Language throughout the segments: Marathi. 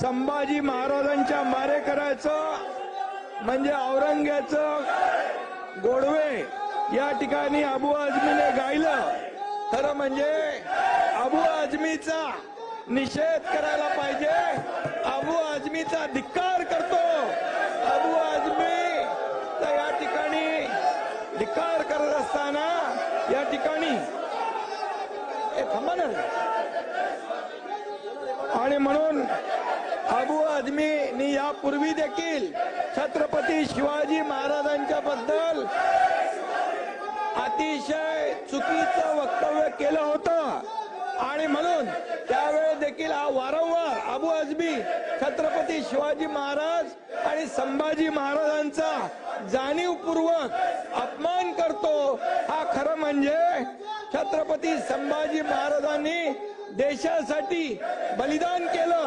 संभाजी महाराजांच्या मारेकऱ्याचं म्हणजे औरंग्याचं गोडवे या ठिकाणी अबू आझमीने गायलं. खरं म्हणजे अबू आझमीचा निषेध करायला पाहिजे. अबू आझमीचा धिक्कार करतो. अबू आझमी तर या ठिकाणी धिक्कार करत असताना या ठिकाणी थांबा ना. आणि म्हणून अबू आझमीनी यापूर्वी देखील छत्रपती शिवाजी महाराजांच्या बद्दल अतिशय चुकीचं वक्तव्य केलं होतं. आणि म्हणून त्यावेळेस देखील हा वारंवार अबू आझमी छत्रपती शिवाजी महाराज आणि संभाजी महाराजांचा जाणीवपूर्वक अपमान करतो हा खरं म्हणजे छत्रपती संभाजी महाराजांनी देशासाठी बलिदान केलं.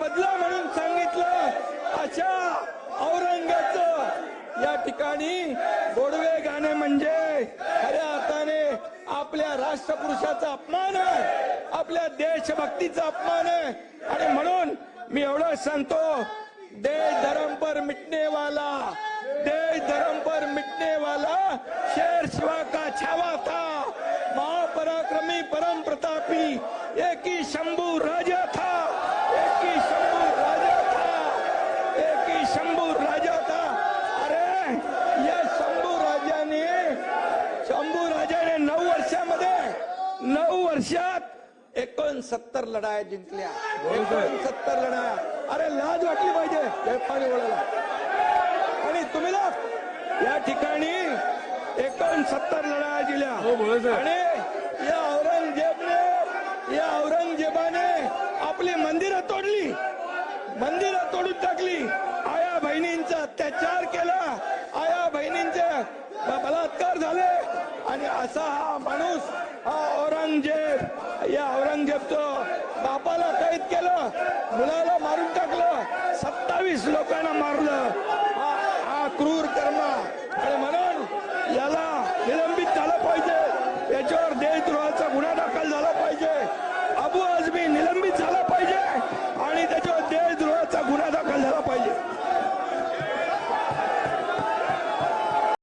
बदला म्हणून सांगितलं. अशा औरंगाचं या ठिकाणी गोडवे गाणे म्हणजे खऱ्या अर्थाने आपल्या राष्ट्रपुरुषाचा अपमान आहे. आपल्या देशभक्तीचा अपमान आहे. आणि म्हणून मी एवढं सांगतो देश धर्म पर मिटने वाला देश धर्म पर मिटने वाला शेर शिवा एकोणसत्तर लढाया जिंकल्या. एकोणसत्तर लढाया. अरे लाज वाटली पाहिजे. हे पाणी वळायला आणि तुम्ही ना या ठिकाणी एकोणसत्तर लढाया दिल्या आणि या औरंगजेबने या औरंगजेबाने आपली मंदिरं तोडली. मंदिरं तोडून टाकली. आया बहिणींचा अत्याचार केला. आया बहिणींचे बलात्कार झाले. आणि असा हा माणूस हा औरंगजेब या औरंगजेबचं बापाला कैद केलं मुलाला मारून टाकलं. सत्तावीस लोकांना